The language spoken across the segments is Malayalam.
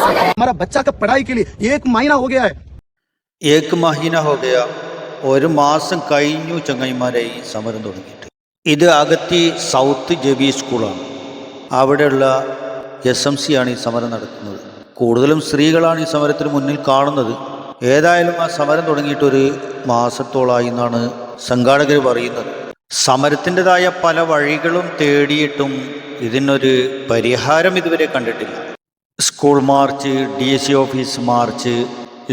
हमारा बच्चा का पढ़ाई के लिए एक महीना हो गया है ഏക് മഹീന ഹോ ഗയ ഒരു മാസം കഴിഞ്ഞു ചങ്ങായിമാരെ ഈ സമരം തുടങ്ങിയിട്ട് ഇത് അഗത്തി സൗത്ത് ജബി സ്കൂളാണ് അവിടെയുള്ള എസ് എം സി ആണ് ഈ സമരം നടത്തുന്നത് കൂടുതലും സ്ത്രീകളാണ് ഈ സമരത്തിന് മുന്നിൽ കാണുന്നത് ഏതായാലും ആ സമരം തുടങ്ങിയിട്ട് ഒരു മാസത്തോളായി എന്നാണ് സംഘാടകർ പറയുന്നത് സമരത്തിൻ്റെതായ പല വഴികളും തേടിയിട്ടും ഇതിനൊരു പരിഹാരം ഇതുവരെ കണ്ടിട്ടില്ല School march D S C office march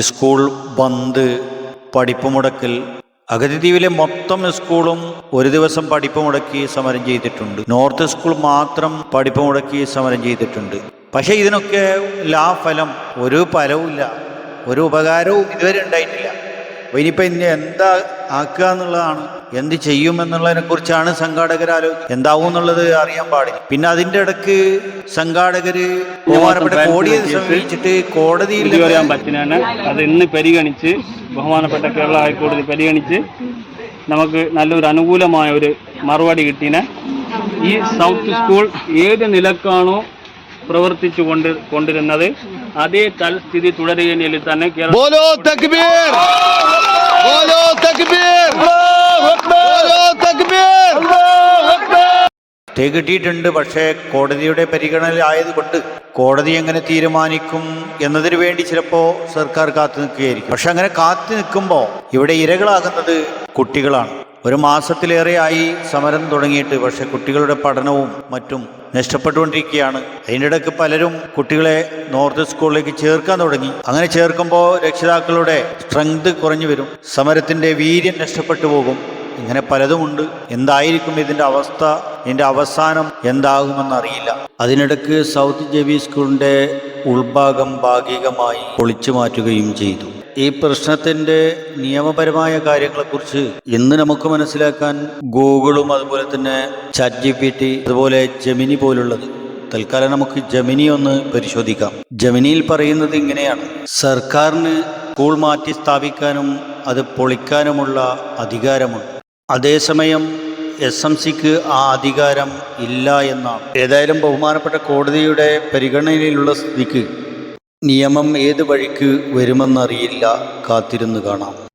school bandh പഠിപ്പ് മുടക്കൽ. അഗതി ദ്വീപിലെ മൊത്തം സ്കൂളും ഒരു ദിവസം പഠിപ്പ് മുടക്കി സമരം ചെയ്തിട്ടുണ്ട്. നോർത്ത് സ്കൂൾ മാത്രം പഠിപ്പ് മുടക്കി സമരം ചെയ്തിട്ടുണ്ട്. പക്ഷേ ഇതിനൊക്കെ ലാഫലം ഒരു ഫലവുമില്ല. ഒരു ഉപകാരവും ഇതുവരെ ഉണ്ടായിട്ടില്ല. ഇനിയിപ്പോൾ ഇനി എന്താ ആക്കുക എന്നുള്ളതാണ്. എന്ത് ചെയ്യുമെന്നുള്ളതിനെ കുറിച്ചാണ് സംഘാടകർ ആലോചിക്കുന്നത് എന്താവും എന്നുള്ളത് അറിയാൻ പാടില്ല. പിന്നെ അതിന്റെ ഇടയ്ക്ക് സംഘാടകര് ബഹുമാനപ്പെട്ട കോടതിയെ സമീപിച്ചിട്ട് കോടതിയിൽ പറയാൻ പറ്റുന്നതാണ് അത് ഇന്ന് പരിഗണിച്ച് ബഹുമാനപ്പെട്ട കേരള ഹൈക്കോടതി പരിഗണിച്ച് നമുക്ക് നല്ലൊരു അനുകൂലമായ ഒരു മറുപടി കിട്ടിനെ. ഈ സൗത്ത് സ്കൂൾ ഏത് നിലക്കാണോ പ്രവർത്തിച്ചു കൊണ്ട് കൊണ്ടിരുന്നത് അതേ തൽസ്ഥിതി തുടരുകയിൽ തന്നെ കേരള സ്റ്റേ കിട്ടിയിട്ടുണ്ട് പക്ഷേ കോടതിയുടെ പരിഗണനയിലായതുകൊണ്ട് കോടതി എങ്ങനെ തീരുമാനിക്കും എന്നതിനു വേണ്ടി ചിലപ്പോൾ സർക്കാർ കാത്തു നിൽക്കുകയായിരിക്കും. പക്ഷെ അങ്ങനെ കാത്തു നിൽക്കുമ്പോൾ ഇവിടെ ഇരകളാകുന്നത് കുട്ടികളാണ്. ഒരു മാസത്തിലേറെയായി സമരം തുടങ്ങിയിട്ട് പക്ഷെ കുട്ടികളുടെ പഠനവും മറ്റും നഷ്ടപ്പെട്ടുകൊണ്ടിരിക്കുകയാണ്. അതിന്റെ ഇടയ്ക്ക് പലരും കുട്ടികളെ നോർത്ത് സ്കൂളിലേക്ക് ചേർക്കാൻ തുടങ്ങി. അങ്ങനെ ചേർക്കുമ്പോൾ രക്ഷിതാക്കളുടെ സ്ട്രെങ്ത് കുറഞ്ഞു വരും. സമരത്തിന്റെ വീര്യം നഷ്ടപ്പെട്ടു പോകും. ഇങ്ങനെ പലതുമുണ്ട് എന്തായിരിക്കും ഇതിന്റെ അവസ്ഥ? ഇതിന്റെ അവസാനം എന്താകുമെന്നറിയില്ല അതിനിടക്ക് സൗത്ത് ജെവി സ്കൂളിന്റെ ഉൾഭാഗം ഭാഗികമായി പൊളിച്ചു മാറ്റുകയും ചെയ്തു. ഈ പ്രശ്നത്തിന്റെ നിയമപരമായ കാര്യങ്ങളെക്കുറിച്ച് ഇന്ന് നമുക്ക് മനസ്സിലാക്കാൻ ഗൂഗിളും അതുപോലെ തന്നെ ചാറ്റ് ജി പി ടി അതുപോലെ ജെമിനി പോലുള്ളത്. തൽക്കാലം നമുക്ക് ജമിനി ഒന്ന് പരിശോധിക്കാം. ജമിനിയിൽ പറയുന്നത് ഇങ്ങനെയാണ്. സർക്കാരിന് സ്കൂൾ മാറ്റി സ്ഥാപിക്കാനും അത് പൊളിക്കാനുമുള്ള അധികാരമുണ്ട്. അതേസമയം എസ് എം സിക്ക് ആ അധികാരം ഇല്ല എന്നാണ്. ഏതായാലും ബഹുമാനപ്പെട്ട കോടതിയുടെ പരിഗണനയിലുള്ള സ്ഥിതിക്ക് നിയമം ഏത് വഴിക്ക് വരുമെന്നറിയില്ല. കാത്തിരുന്ന് കാണാം.